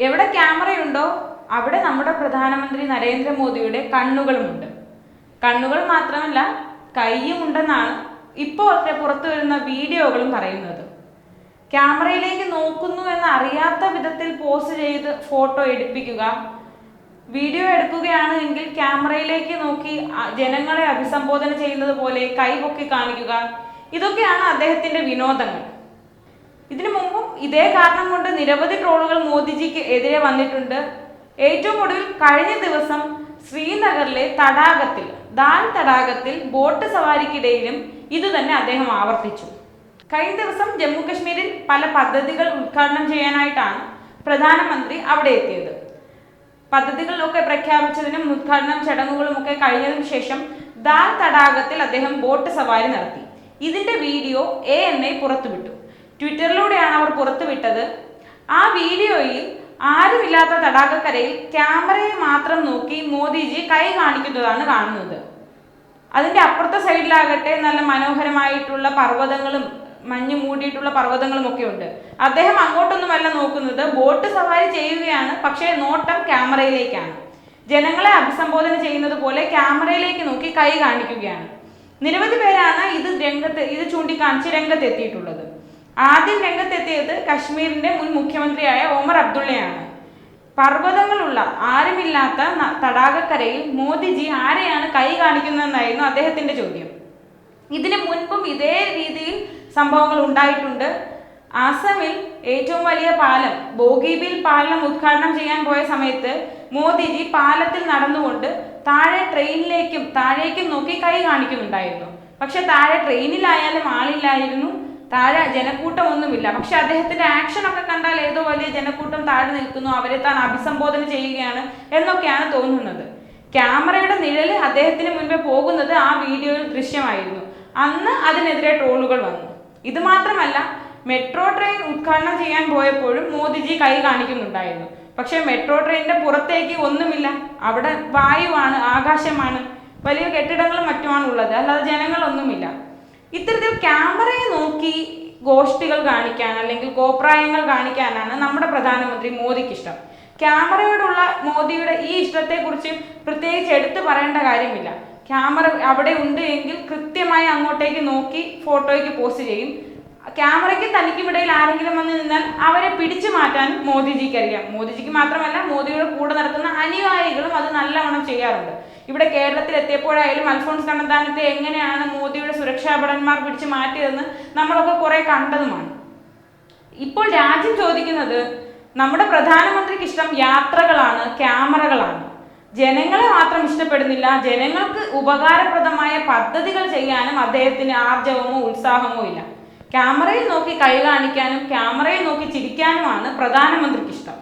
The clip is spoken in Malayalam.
എവിടെ ക്യാമറയുണ്ടോ അവിടെ നമ്മുടെ പ്രധാനമന്ത്രി നരേന്ദ്രമോദിയുടെ കണ്ണുകളുമുണ്ട്. കണ്ണുകൾ മാത്രമല്ല കൈയും ഉണ്ടെന്നാണ് ഇപ്പോഴത്തെ പുറത്തു വരുന്ന വീഡിയോകളും പറയുന്നത്. ക്യാമറയിലേക്ക് നോക്കുന്നു എന്ന് അറിയാത്ത വിധത്തിൽ പോസ്റ്റ് ചെയ്ത് ഫോട്ടോ എടുപ്പിക്കുക. വീഡിയോ എടുക്കുകയാണ് എങ്കിൽ ക്യാമറയിലേക്ക് നോക്കി ജനങ്ങളെ അഭിസംബോധന ചെയ്യുന്നത് പോലെ കൈ പൊക്കി കാണിക്കുക. ഇതൊക്കെയാണ് അദ്ദേഹത്തിന്റെ വിനോദങ്ങൾ. ഇതിനു മുമ്പും ഇതേ കാരണം കൊണ്ട് നിരവധി ട്രോളുകൾ മോദിജിക്ക് എതിരെ വന്നിട്ടുണ്ട്. ഏറ്റവും ഒടുവിൽ കഴിഞ്ഞ ദിവസം ശ്രീനഗറിലെ തടാകത്തിൽ ദാൽ തടാകത്തിൽ ബോട്ട് സവാരിക്കിടയിലും ഇതുതന്നെ അദ്ദേഹം ആവർത്തിച്ചു. കഴിഞ്ഞ ദിവസം ജമ്മു കശ്മീരിൽ പല പദ്ധതികൾ ഉദ്ഘാടനം ചെയ്യാനായിട്ടാണ് പ്രധാനമന്ത്രി അവിടെ എത്തിയത്. പദ്ധതികളിലൊക്കെ പ്രഖ്യാപിച്ചതിനും ഉദ്ഘാടനം ചടങ്ങുകളും ഒക്കെ കഴിഞ്ഞതിനു ശേഷം ദാൽ തടാകത്തിൽ അദ്ദേഹം ബോട്ട് സവാരി നടത്തി. ഇതിന്റെ വീഡിയോ എ എൻ ഐ പുറത്തുവിട്ടു. ട്വിറ്ററിലൂടെയാണ് അവർ പുറത്തുവിട്ടത്. ആ വീഡിയോയിൽ ആരുമില്ലാത്ത തടാകക്കരയിൽ ക്യാമറയെ മാത്രം നോക്കി മോദിജി കൈ കാണിക്കുന്നതാണ് കാണുന്നത്. അതിന്റെ അപ്പുറത്തെ സൈഡിലാകട്ടെ നല്ല മനോഹരമായിട്ടുള്ള പർവതങ്ങളും മഞ്ഞു മൂടിയിട്ടുള്ള പർവതങ്ങളും ഒക്കെ ഉണ്ട്. അദ്ദേഹം അങ്ങോട്ടൊന്നുമല്ല നോക്കുന്നത്. ബോട്ട് സവാരി ചെയ്യുകയാണ് പക്ഷേ നോട്ടം ക്യാമറയിലേക്കാണ്. ജനങ്ങളെ അഭിസംബോധന ചെയ്യുന്നത് പോലെ ക്യാമറയിലേക്ക് നോക്കി കൈ കാണിക്കുകയാണ്. നിരവധി പേരാണ് ഇത് രംഗത്ത് ഇത് ചൂണ്ടിക്കാണിച്ച് രംഗത്തെത്തിയിട്ടുള്ളത്. ആദ്യം രംഗത്തെത്തിയത് കശ്മീരിന്റെ മുൻ മുഖ്യമന്ത്രിയായ ഒമർ അബ്ദുള്ളയാണ്. പർവതങ്ങളുള്ള ആരുമില്ലാത്ത തടാകക്കരയിൽ മോദിജി ആരെയാണ് കൈ കാണിക്കുന്നതെന്നായിരുന്നു അദ്ദേഹത്തിന്റെ ചോദ്യം. ഇതിനു മുൻപും ഇതേ രീതിയിൽ സംഭവങ്ങൾ ഉണ്ടായിട്ടുണ്ട്. ആസമിൽ ഏറ്റവും വലിയ പാലം ബോഗിബിൽ പാലം ഉദ്ഘാടനം ചെയ്യാൻ പോയ സമയത്ത് മോദിജി പാലത്തിൽ നടന്നുകൊണ്ട് താഴെ ട്രെയിനിലേക്കും താഴേക്കും നോക്കി കൈ കാണിക്കുന്നുണ്ടായിരുന്നു. പക്ഷെ താഴെ ട്രെയിനിലായാലും ആളില്ലായിരുന്നു. താഴെ ജനക്കൂട്ടം ഒന്നുമില്ല. പക്ഷെ അദ്ദേഹത്തിന്റെ ആക്ഷൻ ഒക്കെ കണ്ടാൽ ഏതോ വലിയ ജനക്കൂട്ടം താഴെ നിൽക്കുന്നു. അവരെ താൻ അഭിസംബോധന ചെയ്യുകയാണ് എന്നൊക്കെയാണ് തോന്നുന്നത്. ക്യാമറയുടെ നിഴൽ അദ്ദേഹത്തിന് മുൻപേ പോകുന്നത് ആ വീഡിയോയിൽ ദൃശ്യമായിരുന്നു. അന്ന് അതിനെതിരെ ട്രോളുകൾ വന്നു. ഇത് മാത്രമല്ല മെട്രോ ട്രെയിൻ ഉദ്ഘാടനം ചെയ്യാൻ പോയപ്പോഴും മോദിജി കൈ കാണിക്കുന്നുണ്ടായിരുന്നു. പക്ഷെ മെട്രോ ട്രെയിനിന്റെ പുറത്തേക്ക് ഒന്നുമില്ല. അവിടെ വായുവാണ് ആകാശമാണ്. വലിയ കെട്ടിടങ്ങളും മറ്റുമാണ് ഉള്ളത്. അല്ലാതെ ജനങ്ങളൊന്നുമില്ല. ഇത്തരത്തിൽ ക്യാമറയെ നോക്കി ഗോഷ്ഠികൾ കാണിക്കാൻ അല്ലെങ്കിൽ കോപ്രായങ്ങൾ കാണിക്കാനാണ് നമ്മുടെ പ്രധാനമന്ത്രി മോദിക്ക് ഇഷ്ടം. ക്യാമറയോടുള്ള മോദിയുടെ ഈ ഇഷ്ടത്തെക്കുറിച്ച് പ്രത്യേകിച്ച് എടുത്തു പറയേണ്ട കാര്യമില്ല. ക്യാമറ അവിടെ ഉണ്ട് എങ്കിൽ കൃത്യമായി അങ്ങോട്ടേക്ക് നോക്കി ഫോട്ടോയ്ക്ക് പോസ്റ്റ് ചെയ്യും. ക്യാമറയ്ക്ക് തനിക്കും ഇടയിൽ ആരെങ്കിലും വന്ന് നിന്നാൽ അവരെ പിടിച്ചു മാറ്റാൻ മോദിജിക്ക് അറിയാം. മോദിജിക്ക് മാത്രമല്ല മോദിയുടെ കൂടെ നടത്തുന്ന അനുയായികളും അത് നല്ലവണ്ണം ചെയ്യാറുണ്ട്. ഇവിടെ കേരളത്തിൽ എത്തിയപ്പോഴായാലും അൽഫോൺസ് കണ്ണന്താനത്തെ എങ്ങനെയാണ് മോദിയുടെ സുരക്ഷാ ഭടന്മാർ പിടിച്ചു മാറ്റിയതെന്ന് നമ്മളൊക്കെ കുറെ കണ്ടതുമാണ്. ഇപ്പോൾ രാജ്യം ചോദിക്കുന്നത് നമ്മുടെ പ്രധാനമന്ത്രിക്ക് ഇഷ്ടം യാത്രകളാണ് ക്യാമറകളാണ്. ജനങ്ങളെ മാത്രം ഇഷ്ടപ്പെടുന്നില്ല ജനങ്ങൾക്ക് ഉപകാരപ്രദമായ പദ്ധതികൾ ചെയ്യാനും അദ്ദേഹത്തിന് ആർജവമോ ഉത്സാഹമോ ഇല്ല. ക്യാമറയിൽ നോക്കി കൈ കാണിക്കാനും ക്യാമറയിൽ നോക്കി ചിരിക്കാനുമാണ് പ്രധാനമന്ത്രിക്ക് ഇഷ്ടം.